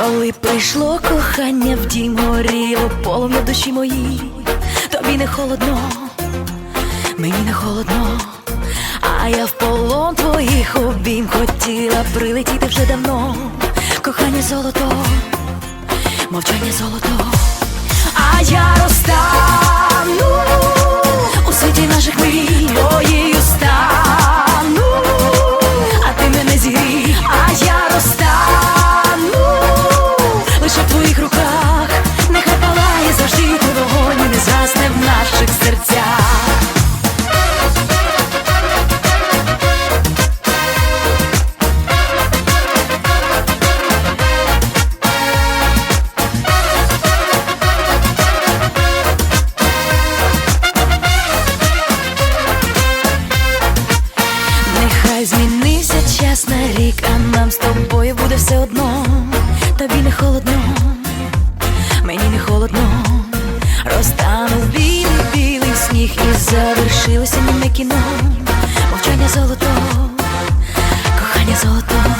Коли прийшло кохання в дім горіло полум'я в душі моїй, тобі не холодно, мені не холодно, а я в полон твоїх обійм хотіла прилетіти вже давно. Кохання золото, мовчання золото, а я розтану у світі наших мрій твоєю Нехай змінився час на рік, а нам з тобою буде все одно. Тобі не холодно, мені не холодно. Розтанув білий білий сніг і завершилося німе кіно. Мовчання золото, кохання золото.